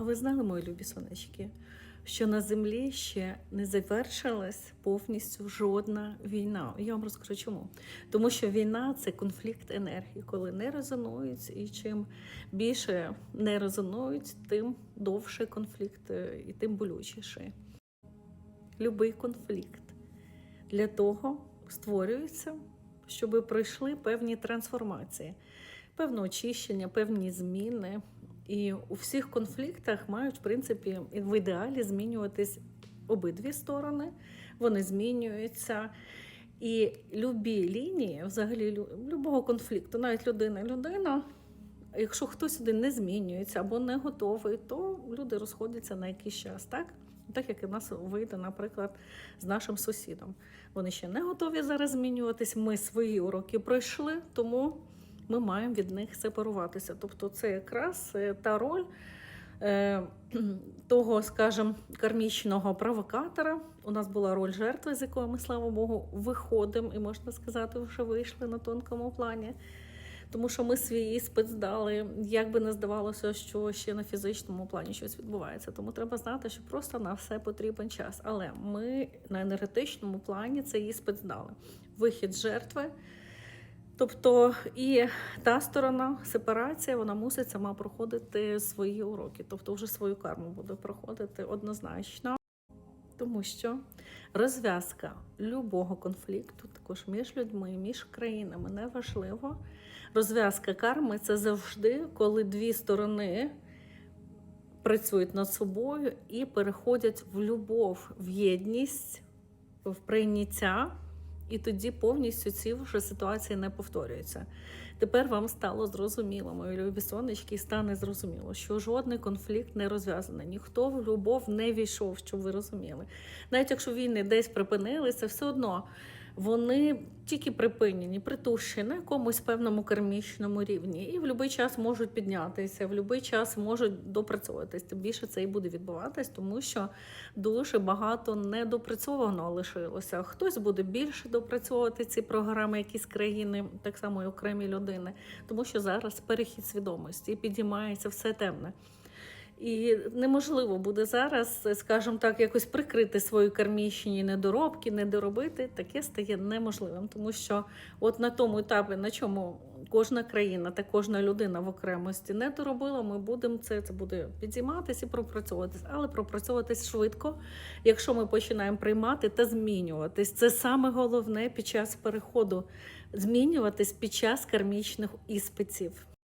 А ви знали, мої любі сонечки, що на землі ще не завершилась повністю жодна війна. Я вам розкажу чому. Тому що війна це конфлікт енергії, коли не резонують, і чим більше не резонують, тим довше конфлікт е, і тим болючіший. Любий конфлікт для того створюється, щоб пройшли певні трансформації, певне очищення, певні зміни. І у всіх конфліктах мають, в принципі, в ідеалі змінюватись обидві сторони, вони змінюються. І любі лінії, взагалі, любого конфлікту, навіть людина людина, якщо хтось один не змінюється або не готовий, то люди розходяться на якийсь час, так? Так як і нас вийде, наприклад, з нашим сусідом. Вони ще не готові зараз змінюватись. Ми свої уроки пройшли, тому ми маємо від них сепаруватися. Тобто, це якраз е, та роль е, того, скажімо, кармічного провокатора. У нас була роль жертви, з якої ми, слава Богу, виходимо, і можна сказати, вже вийшли на тонкому плані. Тому що ми свій іспит здали, як би не здавалося, що ще на фізичному плані щось відбувається. Тому треба знати, що просто на все потрібен час. Але ми на енергетичному плані цей іспит здали. Вихід жертви. Тобто і та сторона сепарація, вона мусить сама проходити свої уроки, тобто вже свою карму буде проходити однозначно. Тому що розв'язка любого конфлікту, також між людьми, між країнами, неважливо. Розв'язка карми це завжди, коли дві сторони працюють над собою і переходять в любов, в єдність, в прийняття, і тоді повністю ці вже ситуації не повторюються. Тепер вам стало зрозуміло, мої любі сонечки, і стане зрозуміло, що жодний конфлікт не розв'язаний. Ніхто в любов не війшов, щоб ви розуміли. Навіть якщо війни десь припинилися, все одно вони тільки припинені, притушені на якомусь певному кармічному рівні, і в будь-який час можуть піднятися, в будь-який час можуть допрацьовуватись. Тим більше це і буде відбуватись, тому що дуже багато недопрацьованого лишилося. Хтось буде більше допрацьовувати ці програми, якісь країни, так само і окремі людини, тому що зараз перехід свідомості і підіймається все темне. І неможливо буде зараз, скажімо так, якось прикрити свої кармічні недоробки, недоробити. Таке стає неможливим, тому що от на тому етапі, на чому кожна країна та кожна людина в окремості не доробила, ми будемо це, це буде підійматися і пропрацьовуватись, але пропрацьовуватись швидко, якщо ми починаємо приймати та змінюватись. Це саме головне під час переходу змінюватись під час кармічних іспитів.